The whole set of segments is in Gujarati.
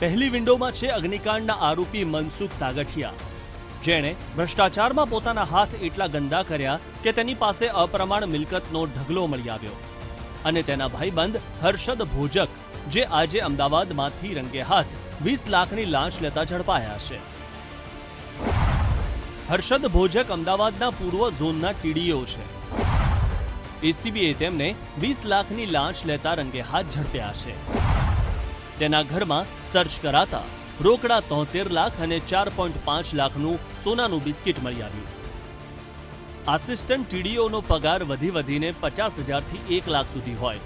પહેલી વિન્ડોમાં છે અગ્નિકાંડના આરોપી મનસુખ સાગઠિયા. જેણે ભ્રષ્ટાચારમાં પોતાના હાથ એટલા ગંદા કર્યા કે તેની પાસે અપ્રમાણ મિલકતનો ઢગલો મળી આવ્યો. અને તેના ભાઈબંધ હર્ષદ ભોજક, જે આજે અમદાવાદમાંથી રંગે હાથ, વીસ લાખની લાંચ લેતા ઝડપાયા છે. હર્ષદ ભોજક અમદાવાદના પૂર્વ ઝોનના ટીડીઓ છે. એસીબીએ તેમને વીસ લાખની લાંચ લેતા રંગે હાથ ઝડપ્યા છે. તેના ઘરમાં સર્ચ કરાતા રોકડા તોતેર લાખ અને ચાર પોઈન્ટ પાંચ લાખનું સોનાનું બિસ્કિટ મળી આવ્યું. આસિસ્ટન્ટ ટીડીઓનો પગાર વધી વધીને પચાસ હજારથી એક લાખ સુધી હોય.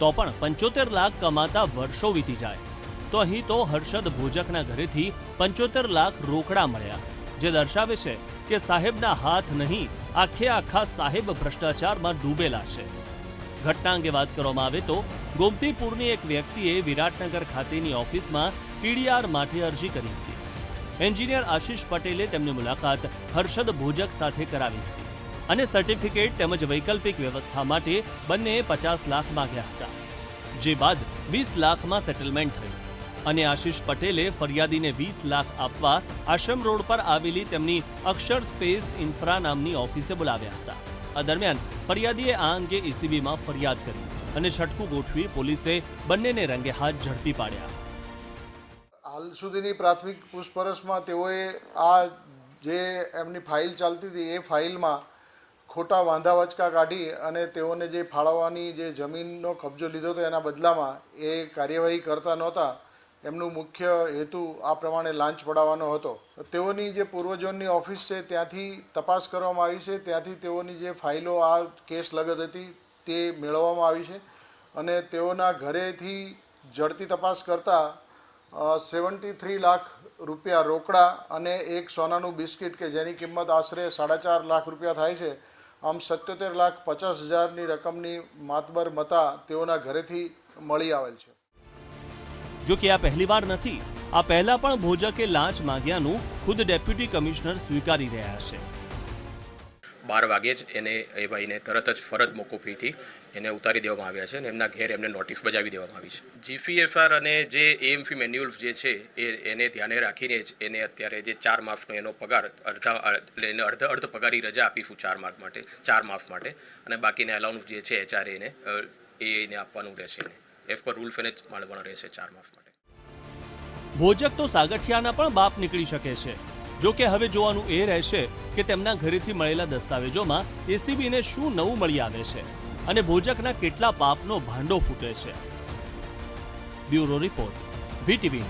તો પણ પંચોતેર લાખ કમાતા વર્ષો વીતી જાય. તો અહીં તો હર્ષદ ભોજકના ઘરેથી પંચોતેર લાખ રોકડા મળ્યા. જે દર્શાવે છે કે સાહેબના હાથ નહીં, આખે આખા સાહેબ ભ્રષ્ટાચારમાં ડૂબેલા છે. ઘટના અંગે વાત કરવામાં આવે તો ગોમતીપુરની એક વ્યક્તિએ વિરાટનગર ખાતેની ઓફિસમાં પીડીઆર માટે અરજી કરી હતી. એન્જિનિયર આશિષ પટેલે તેમની મુલાકાત હર્ષદ ભોજક સાથે કરાવી હતી અને સર્ટિફિકેટ તેમજ વૈકલ્પિક વ્યવસ્થા માટે બંનેએ પચાસ લાખ માંગ્યા હતા, જે બાદ વીસ લાખમાં સેટલમેન્ટ થયું અને આશિષ પટેલે ફરિયાદીને વીસ લાખ આપવા આશ્રમ રોડ પર આવેલી તેમની અક્ષર સ્પેસ ઇન્ફ્રા નામની ઓફિસે બોલાવ્યા હતા. આ દરમિયાન ફરિયાદીએ આ અંગે એસીબીમાં ફરિયાદ કરી અને છટકું ગોઠવી પોલીસે બંનેને રંગે હાથ ઝડપી પાડ્યા. હાલ સુધીની પ્રાથમિક પૂછપરછમાં તેઓએ આ જે એમની ફાઇલ ચાલતી હતી, એ ફાઇલમાં ખોટા વાંધા વચકા કાઢી અને તેઓને જે ફાળવવાની જે જમીનનો કબજો લીધો હતો એના બદલામાં એ કાર્યવાહી કરતા નહોતા એમનું મુખ્ય હેતુ આ પ્રમાણે લાંચ પડાવવાનો હતો. તેઓની જે પૂર્વજોની ઓફિસ છે, ત્યાંથી તપાસ કરવામાં આવી છે. ત્યાંથી તેઓની જે ફાઇલો આ કેસ લગત હતી, તે મેળવવામાં આવી છે. અને તેઓના ઘરેથી જડતી તપાસ કરતાં સેવન્ટી થ્રી લાખ રૂપિયા રોકડા અને એક સોનાનું બિસ્કિટ કે જેની કિંમત આશરે સાડા ચાર લાખ રૂપિયા થાય છે, આમ સત્યોતેર લાખ પચાસ હજારની રકમની માતબર મતા તેઓના ઘરેથી મળી આવેલ છે. જો કે આ પહેલીવાર નથી, આ પહેલા પણ ભોજકે લાંચ માંગ્યાનું ખુદ ડેપ્યુટી કમિશનર સ્વીકારી રહ્યા છે. બાર વાગે જ એને એ ભાઈને તરત જ ફરજ મોકૂફીથી એને ઉતારી દેવામાં આવ્યા છે અને એમના ઘેર એમને નોટિસ બજાવી દેવામાં આવી છે. જીફીએફઆર અને જે એએમફી મેન્યુઅલ જે છે એ એને ધ્યાને રાખીને જ એને અત્યારે જે ચાર માસનો એનો પગાર, અડધા એને અડધ અર્ધ પગારી રજા આપીશું ચાર માસ માટે, ચાર માસ માટે અને બાકીના એલાઉન્સ જે છે એચઆરએને એને આપવાનું રહેશે એને. એફ પર રૂલ એને જ માળવાનો રહેશે ચાર માસ માટે. ભોજક તો સાગઠિયાના પણ બાપ નીકળી શકે છે. જો કે હવે જોવાનું એ રહેશે કે તેમના ઘરેથી મળેલા દસ્તાવેજોમાં એસીબીને શું નવું મળી આવે છે અને ભોજકના કેટલા પાપનો ભાંડો ફૂટે છે. Bureau report VTV